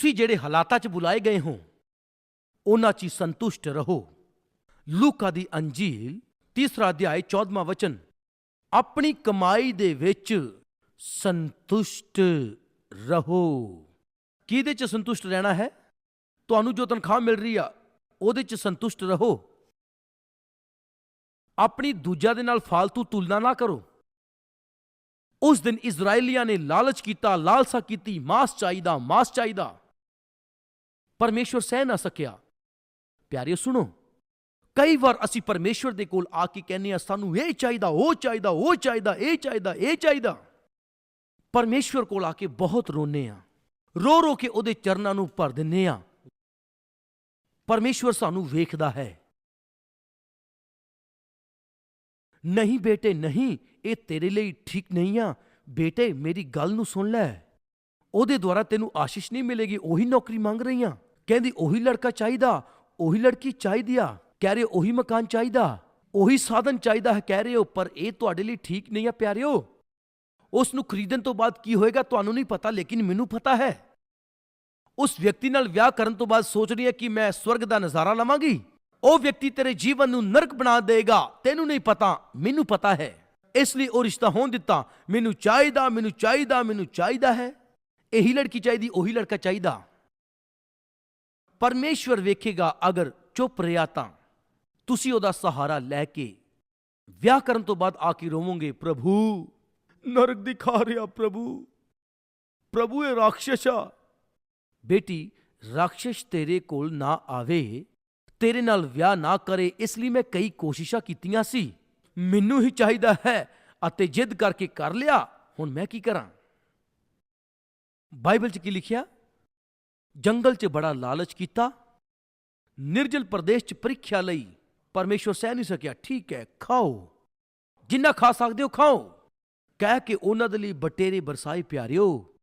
ਤੁਸੀਂ ਜਿਹੜੇ ਹਾਲਾਤਾਂ 'ਚ ਬੁਲਾਏ ਗਏ ਹੋ, ਉਹਨਾਂ 'ਚ ਹੀ ਸੰਤੁਸ਼ਟ ਰਹੋ। ਲੂਕਾ ਦੀ ਅੰਜੀਲ, ਤੀਸਰਾ ਅਧਿਆਇ 14ਵਾਂ ਵਚਨ। ਆਪਣੀ ਕਮਾਈ ਦੇ ਵਿੱਚ ਸੰਤੁਸ਼ਟ ਰਹੋ। ਕਿਹਦੇ 'ਚ ਸੰਤੁਸ਼ਟ ਰਹਿਣਾ ਹੈ? ਤੁਹਾਨੂੰ ਜੋ ਤਨਖਾਹ ਮਿਲ ਰਹੀ ਆ, ਉਹਦੇ 'ਚ ਸੰਤੁਸ਼ਟ ਰਹੋ। ਆਪਣੀ ਦੂਜਾ ਦੇ ਨਾਲ ਫालतू ਤੁਲਨਾ ਨਾ ਕਰੋ। ਉਸ ਦਿਨ ਇਜ਼ਰਾਈਲੀਆਂ ਨੇ ਲਾਲਚ ਕੀਤਾ, ਲਾਲਸਾ ਕੀਤੀ, ਮਾਸ ਚਾਹੀਦਾ ਮਾਸ ਚਾਹੀਦਾ। ਪਰਮੇਸ਼ਵਰ ਸਹਿ ਨਾ ਸਕਿਆ। ਪਿਆਰਿਓ, ਸੁਣੋ। ਕਈ ਵਾਰ ਅਸੀਂ ਪਰਮੇਸ਼ਵਰ ਦੇ ਕੋਲ ਆ ਕੇ ਕਹਿੰਦੇ ਆ ਸਾਨੂੰ ਇਹ ਚਾਹੀਦਾ, ਉਹ ਚਾਹੀਦਾ ਉਹ ਚਾਹੀਦਾ, ਇਹ ਚਾਹੀਦਾ ਇਹ ਚਾਹੀਦਾ। ਪਰਮੇਸ਼ਵਰ ਕੋਲ ਆ ਕੇ ਬਹੁਤ ਰੋਨੇ ਆ ਰੋ ਰੋ ਕੇ ਉਹਦੇ ਚਰਨਾਂ ਨੂੰ ਭਰ ਦਿੰਨੇ ਆ ਪਰਮੇਸ਼ਵਰ ਸਾਨੂੰ ਵੇਖਦਾ ਹੈ। ਨਹੀਂ ਬੇਟੇ, ਨਹੀਂ, ਇਹ ਤੇਰੇ ਲਈ ਠੀਕ ਨਹੀਂ ਆ। ਬੇਟੇ, ਮੇਰੀ ਗੱਲ ਨੂੰ ਸੁਣ ਲੈ। ਉਹਦੇ ਦੁਆਰਾ ਤੈਨੂੰ ਆਸ਼ੀਸ਼ ਨਹੀਂ ਮਿਲੇਗੀ, ਉਹੀ ਨੌਕਰੀ ਮੰਗ ਰਹੀ ਆ ਕਹਿੰਦੀ, ਉਹੀ ਲੜਕਾ ਚਾਹੀਦਾ, ਉਹੀ ਲੜਕੀ ਚਾਹੀਦੀ ਆ। ਕਹਿ ਰਹੇ, ਉਹੀ ਮਕਾਨ ਚਾਹੀਦਾ, ਉਹੀ ਸਾਧਨ ਚਾਹੀਦਾ ਹੈ। ਕਹਿ ਰਹੇ ਹੋ, ਪਰ ਇਹ ਤੁਹਾਡੇ ਲਈ ਠੀਕ ਨਹੀਂ ਆ ਪਿਆਰਿਓ। ਉਸ ਨੂੰ ਖਰੀਦਣ ਤੋਂ ਬਾਅਦ ਕੀ ਹੋਏਗਾ ਤੁਹਾਨੂੰ ਨਹੀਂ ਪਤਾ, ਲੇਕਿਨ ਮੈਨੂੰ ਪਤਾ ਹੈ। ਉਸ ਵਿਅਕਤੀ ਨਾਲ ਵਿਆਹ ਕਰਨ ਤੋਂ ਬਾਅਦ ਸੋਚ ਰਹੀ ਹੈ ਕਿ ਮੈਂ ਸਵਰਗ ਦਾ ਨਜ਼ਾਰਾ ਲਵਾਂਗੀ। ਉਹ ਵਿਅਕਤੀ ਤੇਰੇ ਜੀਵਨ ਨੂੰ ਨਰਕ ਬਣਾ ਦੇਗਾ ਤੈਨੂੰ ਨਹੀਂ ਪਤਾ, ਮੈਨੂੰ ਪਤਾ ਹੈ। ਇਸ ਲਈ ਉਹ ਰਿਸ਼ਤਾ ਹੋਣ ਦਿੱਤਾ। ਮੈਨੂੰ ਚਾਹੀਦਾ ਮੈਨੂੰ ਚਾਹੀਦਾ ਮੈਨੂੰ ਚਾਹੀਦਾ ਹੈ। ਇਹੀ ਲੜਕੀ ਚਾਹੀਦੀ, ਉਹੀ ਲੜਕਾ ਚਾਹੀਦਾ। ਪਰਮੇਸ਼ਵਰ ਵੇਖੇਗਾ, ਅਗਰ ਚੁੱਪ ਰਿਹਾ ਤਾਂ। ਤੁਸੀਂ ਉਹਦਾ ਸਹਾਰਾ ਲੈ ਕੇ ਵਿਆਹ ਕਰਨ ਤੋਂ ਬਾਅਦ ਆ ਕੇ ਰੋਵੋਗੇ, ਪ੍ਰਭੂ। ਨਰਕ ਦਿਖਾ ਰਿਹਾ, ਪ੍ਰਭੂ। ਪ੍ਰਭੂ ਇਹ ਰਾਖਸ਼ ਆ। ਬੇਟੀ ਰਾਖਸ਼ ਤੇਰੇ ਕੋਲ ਨਾ ਆਵੇ, ਤੇਰੇ ਨਾਲ ਵਿਆਹ ਨਾ ਕਰੇ, ਇਸ ਲਈ ਮੈਂ ਕਈ ਕੋਸ਼ਿਸ਼ਾਂ ਕੀਤੀਆਂ ਸੀ। ਮੈਨੂੰ ਹੀ ਚਾਹੀਦਾ ਹੈ ਅਤੇ ਜਿੱਦ ਕਰਕੇ ਕਰ ਲਿਆ, ਹੁਣ ਮੈਂ ਕੀ ਕਰਾਂ? ਬਾਈਬਲ 'ਚ ਕੀ ਲਿਖਿਆ? ਜੰਗਲ 'ਚ ਬੜਾ ਲਾਲਚ ਕੀਤਾ। ਨਿਰਜਲ ਪ੍ਰਦੇਸ਼ 'ਚ ਪ੍ਰੀਖਿਆ ਲਈ ਪਰਮੇਸ਼ਵਰ ਸਹਿ ਨਹੀਂ ਸਕਿਆ। ਠੀਕ ਹੈ, ਖਾਓ। ਜਿੰਨਾ ਖਾ ਸਕਦੇ ਹੋ, ਖਾਓ। ਕਹਿ ਕੇ ਉਹਨਾਂ ਦੇ ਲਈ ਬਟੇਰੇ ਬਰਸਾਏ ਪਿਆਰਿਓ।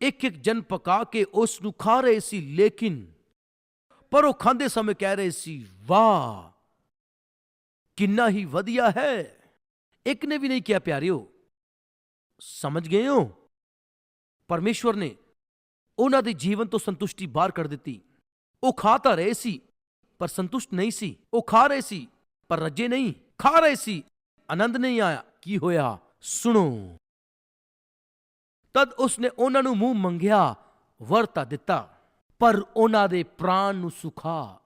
ਇੱਕ ਇੱਕ ਜਨ ਪਕਾ ਕੇ ਉਸ ਨੂੰ ਖਾ ਰਹੇ ਸੀ, ਲੇਕਿਨ ਪਰ ਉਹ ਖਾਂਦੇ ਸਮੇਂ ਕਹਿ ਰਹੇ ਸੀ, ਵਾਹ, ਕਿੰਨਾ ਹੀ ਵਧੀਆ ਹੈ। ਇੱਕ ਨੇ ਵੀ ਨਹੀਂ ਕਿਹਾ, ਪਿਆਰਿਓ, ਸਮਝ ਗਏ ਹੋ? ਪਰਮੇਸ਼ਵਰ ਨੇ ਉਹਨਾਂ ਦੇ ਜੀਵਨ ਤੋਂ ਸੰਤੁਸ਼ਟੀ ਬਾਹਰ ਕਰ ਦਿੱਤੀ। ਉਹ ਖਾ ਤਾਂ ਰਹੇ ਸੀ, ਪਰ ਸੰਤੁਸ਼ਟ ਨਹੀਂ ਸੀ। ਉਹ ਖਾ ਰਹੇ ਸੀ, ਪਰ ਰੱਜੇ ਨਹੀਂ। ਖਾ ਰਹੇ ਸੀ, ਆਨੰਦ ਨਹੀਂ ਆਇਆ। ਕੀ ਹੋਇਆ? ਸੁਣੋ। ਤਦ ਉਸਨੇ ਉਹਨਾਂ ਨੂੰ ਮੂੰਹ ਮੰਗਿਆ ਵਰਤਾ ਦਿੱਤਾ, ਪਰ ਉਹਨਾਂ ਦੇ ਪ੍ਰਾਣ ਨੂੰ ਸੁਖਾ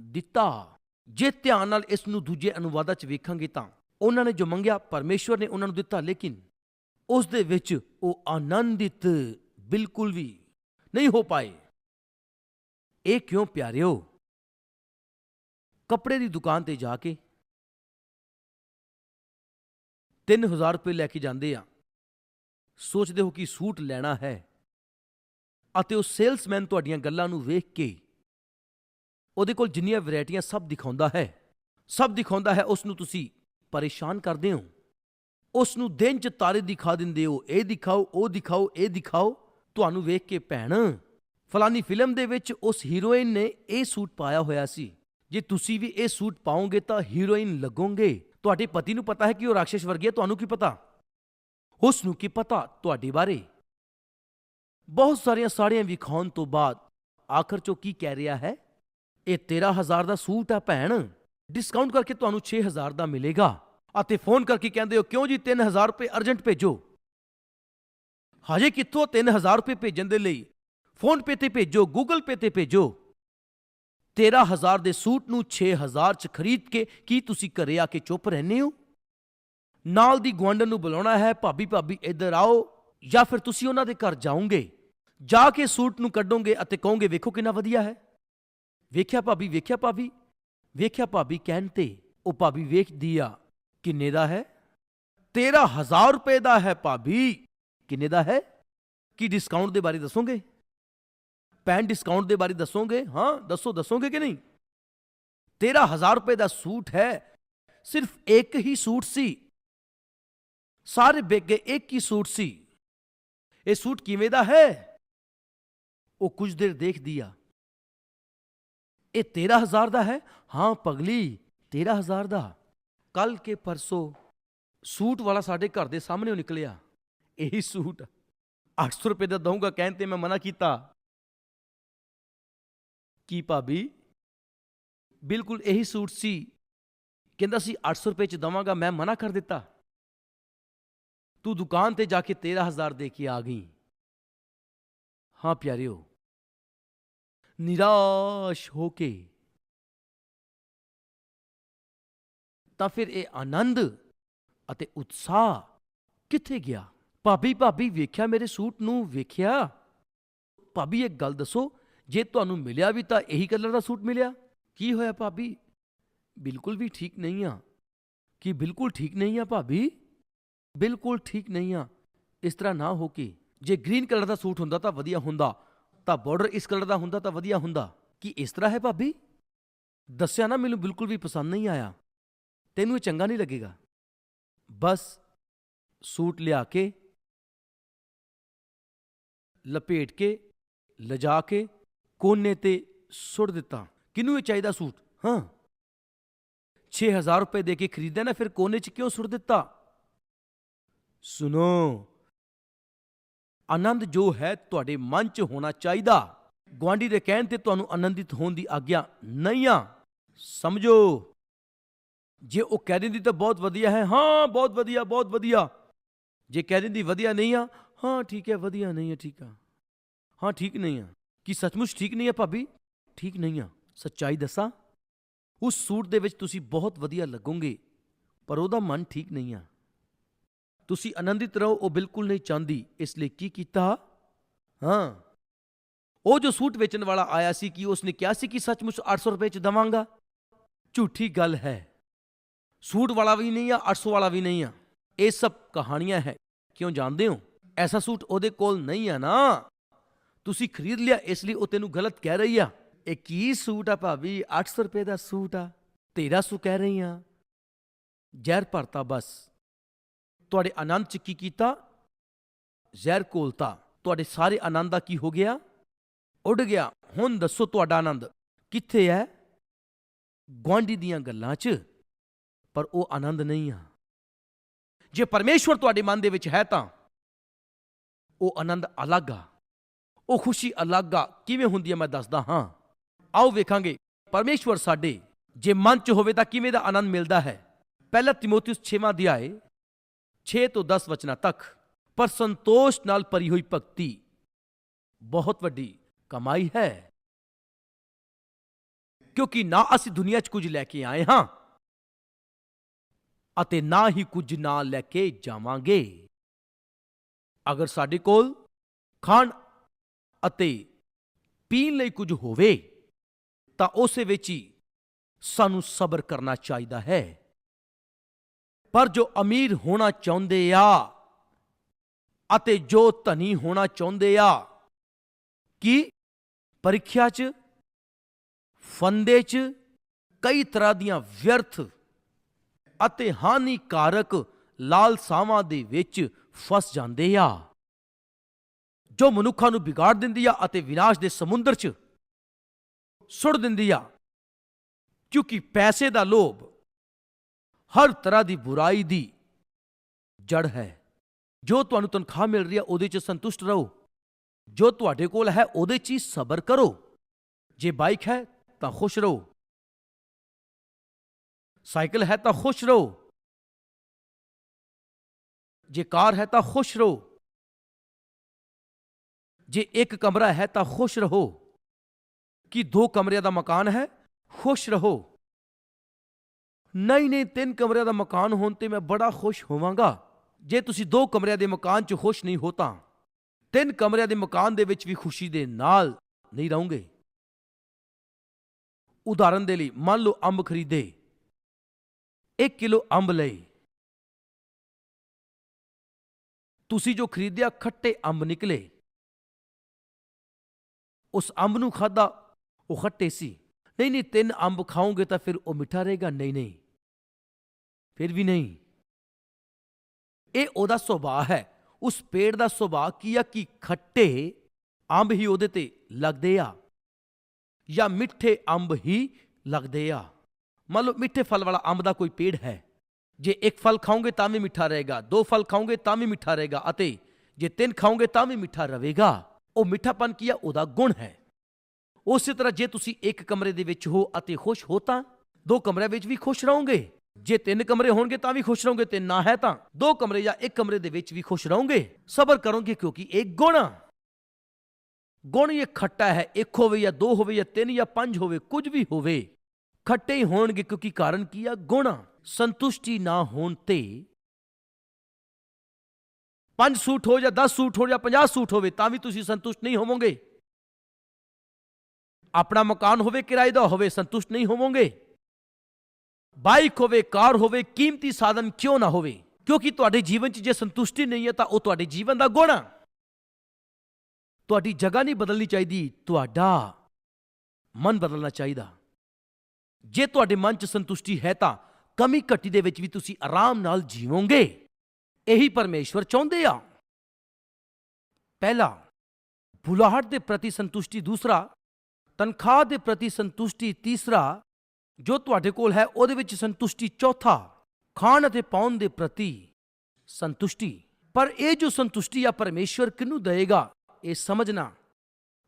ਦਿੱਤਾ। ਜੇ ਧਿਆਨ ਨਾਲ ਇਸ ਨੂੰ ਦੂਜੇ ਅਨੁਵਾਦਾਂ 'ਚ ਵੇਖਾਂਗੇ ਤਾਂ। ਉਹਨਾਂ ਨੇ ਜੋ ਮੰਗਿਆ, ਪਰਮੇਸ਼ਵਰ ਨੇ ਉਹਨਾਂ ਨੂੰ ਦਿੱਤਾ, ਲੇਕਿਨ ਉਸ ਦੇ ਵਿੱਚ ਉਹ ਆਨੰਦਿਤ ਬਿਲਕੁਲ ਵੀ ਨਹੀਂ ਹੋ ਪਾਏ। ਇਹ ਕਿਉਂ ਪਿਆਰਿਓ? ਕੱਪੜੇ ਦੀ ਦੁਕਾਨ ਤੇ ਜਾ ਕੇ 3000 ਰੁਪਏ ਲੈ ਕੇ ਜਾਂਦੇ ਆ। ਸੋਚਦੇ ਹੋ ਕਿ ਸੂਟ ਲੈਣਾ ਹੈ। ਅਤੇ ਉਹ ਸੇਲਸਮੈਨ ਤੁਹਾਡੀਆਂ ਗੱਲਾਂ ਨੂੰ ਵੇਖ ਕੇ ਉਹਦੇ ਕੋਲ ਜਿੰਨੀਆਂ ਵੈਰਾਈਟੀਆਂ ਸਭ ਦਿਖਾਉਂਦਾ ਹੈ, ਸਭ ਦਿਖਾਉਂਦਾ ਹੈ, ਉਸ ਨੂੰ ਤੁਸੀਂ ਪਰੇਸ਼ਾਨ ਕਰਦੇ ਹੋ। ਉਸ ਨੂੰ ਦਿਨ ਚ ਤਾਰੇ ਦਿਖਾ ਦਿੰਦੇ ਹੋ, ਇਹ ਦਿਖਾਓ, ਉਹ ਦਿਖਾਓ, ਇਹ ਦਿਖਾਓ। ਤੁਹਾਨੂੰ ਵੇਖ ਕੇ ਭੈਣ, ਫਲਾਨੀ ਫਿਲਮ ਦੇ ਵਿੱਚ ਉਸ ਹੀਰੋਇਨ ਨੇ ਇਹ ਸੂਟ ਪਾਇਆ ਹੋਇਆ ਸੀ। ਜੇ ਤੁਸੀਂ ਵੀ ਇਹ ਸੂਟ ਪਾਓਗੇ ਤਾਂ ਹੀਰੋਇਨ ਲੱਗੋਗੇ। ਤੁਹਾਡੇ ਪਤੀ ਨੂੰ ਪਤਾ ਹੈ ਕਿ ਉਹ ਰਾਖਸ਼ ਵਰਗੀ ਹੈ, ਤੁਹਾਨੂੰ ਕੀ ਪਤਾ? ਉਸ ਨੂੰ ਕੀ ਪਤਾ ਤੁਹਾਡੇ ਬਾਰੇ? ਬਹੁਤ ਸਾਰੀਆਂ ਸਾੜੀਆਂ ਵਿਖਾਉਣ ਤੋਂ ਬਾਅਦ ਆਖਰ ਚੋਂ ਕੀ ਕਹਿ ਰਿਹਾ ਹੈ? ਇਹ 13000 ਦਾ ਸੂਟ ਆ ਭੈਣ। ਡਿਸਕਾਊਂਟ ਕਰਕੇ ਤੁਹਾਨੂੰ 6000 ਦਾ ਮਿਲੇਗਾ। ਅਤੇ ਫੋਨ ਕਰਕੇ ਕਹਿੰਦੇ ਹੋ, ਕਿਉਂ ਜੀ 3000 ਰੁਪਏ ਅਰਜੈਂਟ ਭੇਜੋ? ਹਜੇ ਕਿੱਥੋਂ 3000 ਰੁਪਏ ਭੇਜਣ ਦੇ ਲਈ? ਫੋਨ ਪੇ ਤੇ ਭੇਜੋ ਗੂਗਲ ਪੇ ਤੇ ਭੇਜੋ। 13000 ਦੇ ਸੂਟ ਨੂੰ 6000 ਚ ਖਰੀਦ ਕੇ ਕੀ ਤੁਸੀਂ ਘਰੇ ਆ ਕੇ ਚੁੱਪ ਰਹਿੰਦੇ ਹੋ? ਨਾਲ ਦੀ ਗੁਆਂਢਣ ਨੂੰ ਬੁਲਾਉਣਾ ਹੈ, ਭਾਬੀ ਭਾਬੀ, ਇੱਧਰ ਆਓ। ਜਾਂ ਫਿਰ ਤੁਸੀਂ ਉਹਨਾਂ ਦੇ ਘਰ ਜਾਓਗੇ? ਜਾ ਕੇ ਸੂਟ ਨੂੰ ਕੱਢੋਗੇ ਅਤੇ ਕਹੋਗੇ, ਵੇਖੋ ਕਿੰਨਾ ਵਧੀਆ ਹੈ। ਵੇਖਿਆ ਭਾਬੀ ਵੇਖਿਆ ਭਾਬੀ। ਵੇਖਿਆ ਭਾਬੀ, ਕਹਿਣ ਤੇ। ਉਹ ਭਾਬੀ ਵੇਖਦੀ ਆ। ਕਿੰਨੇ ਦਾ ਹੈ? 13000 ਰੁਪਏ ਦਾ ਹੈ, ਭਾਬੀ। ਕਿੰਨੇ ਦਾ ਹੈ? ਕੀ ਡਿਸਕਾਊਂਟ ਦੇ ਬਾਰੇ ਦੱਸੋਗੇ? ਪੈਨ ਡਿਸਕਾਊਂਟ ਦੇ ਬਾਰੇ ਦੱਸੋਗੇ? ਹਾਂ, ਦੱਸੋ, ਦੱਸੋਗੇ ਕਿ ਨਹੀਂ? 13000 ਰੁਪਏ ਦਾ ਸੂਟ ਹੈ, ਸਿਰਫ ਇੱਕ ਹੀ ਸੂਟ ਸੀ। ਸਾਰੇ ਬੇਗੇ ਇੱਕ ਹੀ ਸੂਟ ਸੀ। ਇਹ ਸੂਟ ਕਿਵੇਂ ਦਾ ਹੈ? ਉਹ ਕੁਝ ਦੇਰ ਦੇਖਦੀ ਆ। ਇਹ 13000 ਦਾ ਹੈ? ਹਾਂ, ਪਗਲੀ 13000 ਦਾ। ਕੱਲ ਕੇ ਪਰਸੋਂ ਸੂਟ ਵਾਲਾ ਸਾਡੇ ਘਰ ਦੇ ਸਾਹਮਣੇ ਨਿਕਲਿਆ। ਇਹੀ ਸੂਟ 800 ਰੁਪਏ ਦਾ ਦਊਂਗਾ, ਕਹਿਣ ਤੇ ਮੈਂ ਮਨਾ ਕੀਤਾ। ਕੀ ਭਾਬੀ? ਬਿਲਕੁਲ ਇਹੀ ਸੂਟ ਸੀ। ਕਹਿੰਦਾ ਸੀ 800 ਰੁਪਏ ਚ ਦਵਾਂਗਾ, ਮੈਂ ਮਨਾ ਕਰ ਦਿੱਤਾ। ਤੂੰ ਦੁਕਾਨ ਤੇ ਜਾ ਕੇ 13000 ਦੇ ਕੇ ਆ ਗਈ। ਹਾਂ ਪਿਆਰਿਓ, ਨਿਰਾਸ਼ ਹੋ ਕੇ। ਤਾਂ ਫਿਰ ਇਹ ਆਨੰਦ ਅਤੇ ਉਤਸ਼ਾਹ ਕਿੱਥੇ ਗਿਆ? ਭਾਬੀ ਭਾਬੀ, ਵੇਖਿਆ ਮੇਰੇ ਸੂਟ ਨੂੰ, ਵੇਖਿਆ? ਭਾਬੀ, ਇੱਕ ਗੱਲ ਦੱਸੋ, ਜੇ ਤੁਹਾਨੂੰ ਮਿਲਿਆ ਵੀ ਤਾਂ ਇਹੀ ਕਲਰ ਦਾ ਸੂਟ ਮਿਲਿਆ। ਕੀ ਹੋਇਆ ਭਾਬੀ? ਬਿਲਕੁਲ ਵੀ ਠੀਕ ਨਹੀਂ ਆ। ਕੀ ਬਿਲਕੁਲ ਠੀਕ ਨਹੀਂ ਆ ਭਾਬੀ? ਬਿਲਕੁਲ ਠੀਕ ਨਹੀਂ ਆ। ਇਸ ਤਰ੍ਹਾਂ ਨਾ ਹੋ ਕੇ, ਜੇ ਗ੍ਰੀਨ ਕਲਰ ਦਾ ਸੂਟ ਹੁੰਦਾ ਤਾਂ ਵਧੀਆ ਹੁੰਦਾ, ਤਾਂ ਬਾਰਡਰ ਇਸ ਕਲਰ ਦਾ ਹੁੰਦਾ ਤਾਂ ਵਧੀਆ ਹੁੰਦਾ। ਕੀ ਇਸ ਤਰ੍ਹਾਂ ਹੈ ਭਾਬੀ? ਦੱਸਿਆ ਨਾ ਮੈਨੂੰ ਬਿਲਕੁਲ ਵੀ ਪਸੰਦ ਨਹੀਂ ਆਇਆ। ਤੈਨੂੰ ਇਹ ਚੰਗਾ ਨਹੀਂ ਲੱਗੇਗਾ। ਬਸ, ਸੂਟ ਲਿਆ ਕੇ ਲਪੇਟ ਕੇ, ਲਜਾ ਕੇ ਕੋਨੇ ਤੇ ਸੁੱਟ ਦਿੱਤਾ। ਕਿਹਨੂੰ ਇਹ ਚਾਹੀਦਾ ਸੂਟ? ਹਾਂ। 6000 ਰੁਪਏ ਦੇ ਕੇ ਖਰੀਦਿਆ ਨਾ, ਫਿਰ ਕੋਨੇ 'ਚ ਕਿਉਂ ਸੁੱਟ ਦਿੱਤਾ? ਸੁਣੋ। ਆਨੰਦ ਜੋ ਹੈ ਤੁਹਾਡੇ ਮਨ 'ਚ ਹੋਣਾ ਚਾਹੀਦਾ। ਗੁਆਂਢੀ ਦੇ ਕਹਿਣ ਤੇ ਤੁਹਾਨੂੰ ਆਨੰਦਿਤ ਹੋਣ ਦੀ ਆਗਿਆ ਨਹੀਂ ਆ। ਸਮਝੋ। ਜੇ ਉਹ ਕਹਿ ਦਿੰਦੀ ਤਾਂ ਬਹੁਤ ਵਧੀਆ ਹੈ। ਹਾਂ, ਬਹੁਤ ਵਧੀਆ ਬਹੁਤ ਵਧੀਆ। ਜੇ ਕਹਿ ਦਿੰਦੀ ਵਧੀਆ ਨਹੀਂ ਆ ਹਾਂ, ਠੀਕ ਹੈ, ਵਧੀਆ, ਨਹੀਂ ਹੈ, ਠੀਕ ਆ। ਹਾਂ, ਠੀਕ ਨਹੀਂ ਆ। ਕੀ ਸੱਚਮੁੱਚ ਠੀਕ ਨਹੀਂ ਆ ਭਾਬੀ? ਠੀਕ ਨਹੀਂ ਆ। ਸੱਚਾਈ ਦੱਸਾਂ, ਉਸ ਸੂਟ ਦੇ ਵਿੱਚ ਤੁਸੀਂ ਬਹੁਤ ਵਧੀਆ ਲੱਗੋਗੇ, ਪਰ ਉਹਦਾ ਮਨ ਠੀਕ ਨਹੀਂ ਆ। ਤੁਸੀਂ ਆਨੰਦਿਤ ਰਹੋ, ਉਹ ਬਿਲਕੁਲ ਨਹੀਂ ਚਾਹੁੰਦੀ, ਇਸ ਲਈ ਕੀ ਕੀਤਾ? ਹਾਂ। ਉਹ ਜੋ ਸੂਟ ਵੇਚਣ ਵਾਲਾ ਆਇਆ ਸੀ, ਕਿ ਉਸਨੇ ਕਿਹਾ ਸੀ ਕਿ ਸੱਚਮੁੱਚ 800 ਰੁਪਏ ਚ ਦਵਾਂਗਾ? ਝੂਠੀ ਗੱਲ ਹੈ। ਸੂਟ ਵਾਲਾ ਵੀ ਨਹੀਂ ਆ 800 ਵਾਲਾ ਵੀ ਨਹੀਂ ਆ। ਇਹ ਸਭ ਕਹਾਣੀਆਂ ਹੈ। ਕਿਉਂ ਜਾਣਦੇ ਹੋ? ਐਸਾ ਸੂਟ ਉਹਦੇ ਕੋਲ ਨਹੀਂ ਆ ਨਾ। ਤੁਸੀਂ ਖਰੀਦ ਲਿਆ, ਇਸ ਲਈ ਉਹ ਤੈਨੂੰ ਗਲਤ ਕਹਿ ਰਹੀ ਆ। ਇਹ ਕੀ ਸੂਟ ਆ ਭਾਬੀ? 800 ਰੁਪਏ ਦਾ ਸੂਟ ਆ। ਤੇਰਾ ਸੂ ਕਹਿ ਰਹੀ ਆ। ਜ਼ਹਿਰ ਭਰਤਾ ਬਸ। ਤੁਹਾਡੇ ਆਨੰਦ ਚ ਕੀ ਕੀਤਾ? ਜ਼ਹਿਰ ਕੋਲਤਾ ਤੁਹਾਡੇ ਸਾਰੇ ਆਨੰਦ ਦਾ ਕੀ ਹੋ ਗਿਆ? ਉੱਡ ਗਿਆ। ਹੁਣ ਦੱਸੋ ਤੁਹਾਡਾ ਆਨੰਦ। ਕਿੱਥੇ ਹੈ ਗੁਆਂਢੀ ਦੀਆਂ ਗੱਲਾਂ 'ਚ। ਪਰ ਉਹ ਆਨੰਦ ਨਹੀਂ ਆ। ਜੇ ਪਰਮੇਸ਼ਵਰ ਤੁਹਾਡੇ ਮਨ ਦੇ ਵਿੱਚ ਹੈ ਤਾਂ। ਉਹ ਆਨੰਦ ਅਲੱਗ ਆ। ਉਹ ਖੁਸ਼ੀ ਅਲੱਗ ਆ। ਕਿਵੇਂ ਹੁੰਦੀ ਹੈ ਮੈਂ ਦੱਸਦਾ ਹਾਂ। ਆਓ ਵੇਖਾਂਗੇ, ਪਰਮੇਸ਼ਵਰ ਸਾਡੇ, ਜੇ ਮਨ 'ਚ ਹੋਵੇ ਤਾਂ ਕਿਵੇਂ ਦਾ ਆਨੰਦ ਮਿਲਦਾ ਹੈ। ਪਹਿਲਾ ਤਿਮੋਥਿਉਸ 6ਵਾਂ ਅਧਿਆਏ 6 ਤੋਂ 10 ਵਚਨਾਂ ਤੱਕ, ਪਰ ਸੰਤੋਸ਼ ਨਾਲ ਭਰੀ ਹੋਈ ਭਗਤੀ, ਬਹੁਤ ਵੱਡੀ ਕਮਾਈ ਹੈ। ਕਿਉਂਕਿ ਨਾ ਅਸੀਂ ਦੁਨੀਆ 'ਚ ਕੁਝ ਲੈ ਕੇ ਆਏ ਹਾਂ, ਅਤੇ ਨਾ ਹੀ ਕੁਝ ਨਾਲ ਲੈ ਕੇ ਜਾਵਾਂਗੇ। ਅਗਰ ਸਾਡੇ ਕੋਲ ਖਾਣ ਅਤੇ ਪੀਣ ਲਈ ਕੁਝ ਹੋਵੇ, ਤਾਂ ਉਸੇ ਵਿੱਚ ਹੀ ਸਾਨੂੰ ਸਬਰ ਕਰਨਾ ਚਾਹੀਦਾ ਹੈ। ਪਰ ਜੋ ਅਮੀਰ ਹੋਣਾ ਚਾਹੁੰਦੇ ਆ ਅਤੇ ਜੋ ਧਨੀ ਹੋਣਾ ਚਾਹੁੰਦੇ ਆ, ਕਿ ਪਰੀਖਿਆ 'ਚ, ਫੰਦੇ 'ਚ ਕਈ ਤਰ੍ਹਾਂ ਦੀਆਂ ਵਿਅਰਥ ਅਤੇ ਹਾਨੀਕਾਰਕ ਲਾਲਸਾਵਾਂ ਦੇ ਵਿੱਚ ਫਸ ਜਾਂਦੇ ਆ। ਜੋ ਮਨੁੱਖਾਂ ਨੂੰ ਵਿਗਾੜ ਦਿੰਦੀ ਆ ਅਤੇ ਵਿਨਾਸ਼ ਦੇ ਸਮੁੰਦਰ 'ਚ ਸੁੱਟ ਦਿੰਦੀ ਆ, ਕਿਉਂਕਿ ਪੈਸੇ ਦਾ ਲੋਭ ਹਰ ਤਰ੍ਹਾਂ ਦੀ ਬੁਰਾਈ ਦੀ ਜੜ ਹੈ। ਜੋ ਤੁਹਾਨੂੰ ਤਨਖਾਹ ਮਿਲ ਰਹੀ ਹੈ ਉਹਦੇ 'ਚ ਸੰਤੁਸ਼ਟ ਰਹੋ। ਜੋ ਤੁਹਾਡੇ ਕੋਲ ਹੈ, ਉਹਦੇ 'ਚ ਹੀ ਸਬਰ ਕਰੋ। ਜੇ ਬਾਈਕ ਹੈ, ਤਾਂ ਖੁਸ਼ ਰਹੋ। ਸਾਈਕਲ ਹੈ, ਤਾਂ ਖੁਸ਼ ਰਹੋ। ਜੇ ਕਾਰ ਹੈ ਤਾਂ ਖੁਸ਼ ਰਹੋ। ਜੇ ਇੱਕ ਕਮਰਾ ਹੈ ਤਾਂ ਖੁਸ਼ ਰਹੋ। ਕਿ ਦੋ ਕਮਰਿਆਂ ਦਾ ਮਕਾਨ ਹੈ? ਖੁਸ਼ ਰਹੋ। ਨਹੀਂ ਨਹੀਂ, ਤਿੰਨ ਕਮਰਿਆਂ ਦਾ ਮਕਾਨ ਹੋਣ ਤੇ ਮੈਂ ਬੜਾ ਖੁਸ਼ ਹੋਵਾਂਗਾ। ਜੇ ਤੁਸੀਂ ਦੋ ਕਮਰਿਆਂ ਦੇ ਮਕਾਨ 'ਚ ਖੁਸ਼ ਨਹੀਂ ਹੋ ਤਾਂ, ਤਿੰਨ ਕਮਰਿਆਂ ਦੇ ਮਕਾਨ ਦੇ ਵਿੱਚ ਵੀ ਖੁਸ਼ੀ ਦੇ ਨਾਲ ਨਹੀਂ ਰਹੋਗੇ। ਉਦਾਹਰਨ ਦੇ ਲਈ, ਮੰਨ ਲਓ ਅੰਬ ਖਰੀਦੇ। 1 ਕਿਲੋ ਅੰਬ ਲਏ। ਤੁਸੀਂ ਜੋ ਖਰੀਦਿਆ ਖੱਟੇ ਅੰਬ ਨਿਕਲੇ, ਉਸ ਅੰਬ ਨੂੰ ਖਾਦਾ ਉਹ ਖੱਟੇ ਸੀ। ਨਹੀਂ ਨਹੀਂ, ਤਿੰਨ ਅੰਬ ਖਾਓਗੇ ਤਾਂ ਫਿਰ ਉਹ ਮਿੱਠਾ ਰਹੇਗਾ। ਨਹੀਂ ਨਹੀਂ। ਫਿਰ ਵੀ ਨਹੀਂ। ਇਹ ਉਹਦਾ ਸੁਭਾਅ ਹੈ। ਉਸ ਪੇੜ ਦਾ ਸੁਭਾਅ ਕੀ ਆ? ਕਿ ਖੱਟੇ ਅੰਬ ਹੀ ਉਹਦੇ ਤੇ ਲੱਗਦੇ ਆ, ਜਾਂ ਮਿੱਠੇ ਅੰਬ ਹੀ ਲੱਗਦੇ ਆ। ਮੰਨ ਲਓ, ਮਿੱਠੇ ਫਲ ਵਾਲਾ ਅੰਬ ਦਾ ਕੋਈ ਪੇੜ ਹੈ। ਜੇ ਇੱਕ ਫਲ ਖਾਓਗੇ ਤਾਂ ਵੀ ਮਿੱਠਾ ਰਹੇਗਾ, ਦੋ ਫਲ ਖਾਓਗੇ ਤਾਂ ਵੀ ਮਿੱਠਾ ਰਹੇਗਾ, ਅਤੇ ਜੇ ਤਿੰਨ ਖਾਓਗੇ ਤਾਂ ਵੀ ਮਿੱਠਾ ਰਹੇਗਾ। ਉਹ ਮਿੱਠਾਪਨ ਕੀ ਆ? ਉਹਦਾ ਗੁਣ ਹੈ। ਉਸੇ ਤਰ੍ਹਾਂ ਜੇ ਤੁਸੀਂ ਇੱਕ ਕਮਰੇ ਦੇ ਵਿੱਚ ਹੋ ਅਤੇ ਖੁਸ਼ ਹੋ ਤਾਂ ਦੋ ਕਮਰਿਆਂ ਵਿੱਚ ਵੀ ਖੁਸ਼ ਰਹੋਗੇ। ਜੇ ਤਿੰਨ ਕਮਰੇ ਹੋਣਗੇ ਤਾਂ ਵੀ ਖੁਸ਼ ਰਹੋਗੇ ਤੇ ਨਾ ਹੈ ਤਾਂ ਦੋ ਕਮਰੇ ਜਾਂ ਇੱਕ ਕਮਰੇ ਦੇ ਵਿੱਚ ਵੀ ਖੁਸ਼ ਰਹੋਗੇ। ਸਬਰ ਕਰੋਗੇ ਕਿਉਂਕਿ ਇਹ ਗੁਣ ਗੁਣ ਇਹ ਖੱਟਾ ਹੈ, ਇੱਕ ਹੋਵੇ ਜਾਂ ਦੋ ਹੋਵੇ ਜਾਂ ਤਿੰਨ ਜਾਂ ਪੰਜ ਹੋਵੇ, ਕੁਝ ਵੀ ਹੋਵੇ, ਖੱਟੇ ਹੀ ਹੋਣਗੇ ਕਿਉਂਕਿ ਕਾਰਨ ਕੀ ਆ? ਗੁਣ ਸੰਤੁਸ਼ਟੀ ਨਾ ਹੋਣ ਤੇ ਪੰਜ ਸੂਟ ਹੋ ਜਾਂ 10 ਸੂਟ ਹੋ ਜਾਂ 50 ਸੂਟ ਹੋਵੇ, ਤਾਂ ਵੀ ਤੁਸੀਂ ਸੰਤੁਸ਼ਟ ਨਹੀਂ ਹੋਵੋਗੇ। ਆਪਣਾ ਮਕਾਨ ਹੋਵੇ, ਕਿਰਾਏ ਦਾ ਹੋਵੇ, ਸੰਤੁਸ਼ਟ ਨਹੀਂ ਹੋਵੋਗੇ। ਬਾਈਕ ਹੋਵੇ, ਕਾਰ ਹੋਵੇ, ਕੀਮਤੀ ਸਾਧਨ ਕਿਉਂ ਨਾ ਹੋਵੇ? ਕਿਉਂਕਿ ਤੁਹਾਡੇ ਜੀਵਨ 'ਚ ਜੇ ਸੰਤੁਸ਼ਟੀ ਨਹੀਂ ਹੈ, ਤਾਂ ਉਹ ਤੁਹਾਡੇ ਜੀਵਨ ਦਾ ਗੁਣ। ਆ ਤੁਹਾਡੀ ਜਗ੍ਹਾ ਨਹੀਂ ਬਦਲਣੀ ਚਾਹੀਦੀ, ਤੁਹਾਡਾ ਮਨ ਬਦਲਣਾ ਚਾਹੀਦਾ। ਜੇ ਤੁਹਾਡੇ ਮਨ 'ਚ ਸੰਤੁਸ਼ਟੀ ਹੈ ਤਾਂ ਕਮੀ ਘਟੀ ਦੇ ਵਿੱਚ ਵੀ ਤੁਸੀਂ ਆਰਾਮ ਨਾਲ ਜੀਵੋਗੇ। ਇਹੀ ਪਰਮੇਸ਼ਵਰ ਚਾਹੁੰਦੇ ਆ। ਪਹਿਲਾ, ਬੁਲਾਹਟ ਦੇ ਪ੍ਰਤੀ ਸੰਤੁਸ਼ਟੀ। ਦੂਸਰਾ, ਤਨਖਾਹ ਦੇ ਪ੍ਰਤੀ ਸੰਤੁਸ਼ਟੀ। ਤੀਸਰਾ, ਜੋ ਤੁਹਾਡੇ ਕੋਲ ਹੈ, ਉਹਦੇ ਵਿੱਚ ਸੰਤੁਸ਼ਟੀ। ਚੌਥਾ, ਖਾਣ ਅਤੇ ਪਾਉਣ ਦੇ ਪ੍ਰਤੀ ਸੰਤੁਸ਼ਟੀ। ਪਰ ਇਹ ਜੋ ਸੰਤੁਸ਼ਟੀ ਆ, ਪਰਮੇਸ਼ਵਰ ਕਿਹਨੂੰ ਦੇਵੇਗਾ ਇਹ ਸਮਝਣਾ।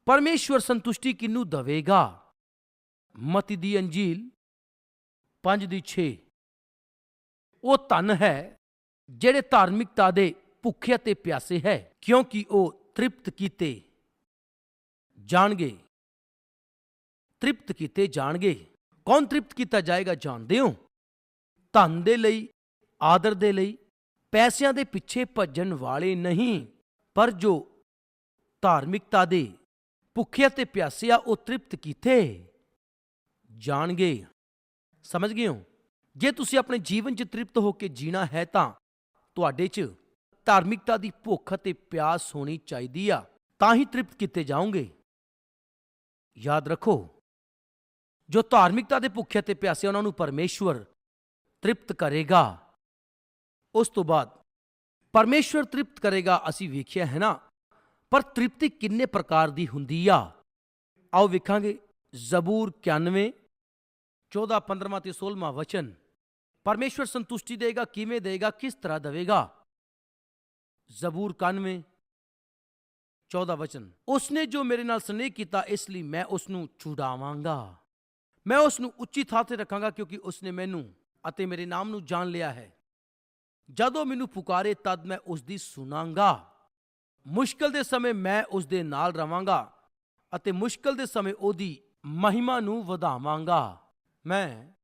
ਪਰਮੇਸ਼ਵਰ ਸੰਤੁਸ਼ਟੀ ਕਿਹਨੂੰ ਦੇਵੇਗਾ? ਮਤੀ ਦੀ ਅੰਜੀਲ 5 ਦੀ 6 ਉਹ ਧਨ ਹੈ, ਜਿਹੜੇ ਧਾਰਮਿਕਤਾ ਦੇ ਭੁੱਖੇ ਅਤੇ ਪਿਆਸੇ ਹੈ, ਕਿਉਂਕਿ ਉਹ ਤ੍ਰਿਪਤ ਕੀਤੇ ਜਾਣਗੇ। ਤ੍ਰਿਪਤ ਕੀਤੇ ਜਾਣਗੇ। ਕੌਣ ਤ੍ਰਿਪਤ ਕੀਤਾ ਜਾਏਗਾ ਜਾਣਦੇ ਹੋ? ਧਨ ਦੇ ਲਈ, ਆਦਰ ਦੇ ਲਈ, ਪੈਸਿਆਂ ਦੇ ਪਿੱਛੇ ਭੱਜਣ ਵਾਲੇ ਨਹੀਂ, ਪਰ ਜੋ ਧਾਰਮਿਕਤਾ ਦੇ ਭੁੱਖੇ ਅਤੇ ਪਿਆਸੇ ਆ, ਉਹ ਤ੍ਰਿਪਤ ਕੀਤੇ ਜਾਣਗੇ। ਸਮਝ ਗਏ ਹੋ? ਜੇ ਤੁਸੀਂ ਆਪਣੇ ਜੀਵਨ 'ਚ ਤ੍ਰਿਪਤ ਹੋ ਕੇ ਜੀਣਾ ਹੈ ਤਾਂ ਤੁਹਾਡੇ 'ਚ ਧਾਰਮਿਕਤਾ ਦੀ ਭੁੱਖ ਅਤੇ ਪਿਆਸ ਹੋਣੀ ਚਾਹੀਦੀ ਆ, ਤਾਂ ਹੀ ਤ੍ਰਿਪਤ ਕੀਤੇ ਜਾਓਗੇ। ਯਾਦ ਰੱਖੋ, ਜੋ ਧਾਰਮਿਕਤਾ ਦੇ ਭੁੱਖੇ ਤੇ ਪਿਆਸੇ ਉਹਨਾਂ ਨੂੰ ਪਰਮੇਸ਼ਵਰ ਤ੍ਰਿਪਤ ਕਰੇਗਾ। ਉਸ ਤੋਂ ਬਾਅਦ ਪਰਮੇਸ਼ਵਰ ਤ੍ਰਿਪਤ ਕਰੇਗਾ, ਅਸੀਂ ਵੇਖਿਆ ਹੈ ਨਾ, ਪਰ ਤ੍ਰਿਪਤੀ ਕਿੰਨੇ ਪ੍ਰਕਾਰ ਦੀ ਹੁੰਦੀ ਆ। ਆਓ ਵੇਖਾਂਗੇ, ਜ਼ਬੂਰ 91 14 15ਵਾਂ ਤੇ 16ਵਾਂ ਵਚਨ। ਪਰਮੇਸ਼ਵਰ ਸੰਤੁਸ਼ਟੀ ਦੇਗਾ, ਕਿਵੇਂ ਦੇਗਾ, ਕਿਸ ਤਰ੍ਹਾਂ ਦੇਵੇਗਾ? ਜ਼ਬੂਰ 91 14 ਵਚਨ। ਉਸਨੇ ਜੋ ਮੇਰੇ ਨਾਲ ਸਨੇਹ ਕੀਤਾ, ਇਸ ਲਈ ਮੈਂ ਉਸ ਨੂੰ ਛੁਡਾਵਾਂਗਾ। ਮੈਂ ਉਸ ਨੂੰ ਉੱਚੀ ਥਾਂ ਤੇ ਰੱਖਾਂਗਾ, ਕਿਉਂਕਿ ਉਸਨੇ ਮੈਨੂੰ ਅਤੇ ਮੇਰੇ ਨਾਮ ਨੂੰ ਜਾਣ ਲਿਆ ਹੈ। ਜਦੋਂ ਮੈਨੂੰ ਪੁਕਾਰੇ, ਤਦ ਮੈਂ ਉਸ ਦੀ ਸੁਣਾਂਗਾ। ਮੁਸ਼ਕਲ ਦੇ ਸਮੇਂ ਮੈਂ ਉਸ ਦੇ ਨਾਲ ਰਵਾਂਗਾ ਅਤੇ ਮੁਸ਼ਕਲ ਦੇ ਸਮੇਂ ਉਹਦੀ ਮਹਿਮਾ ਨੂੰ ਵਧਾਵਾਂਗਾ। ਮੈਂ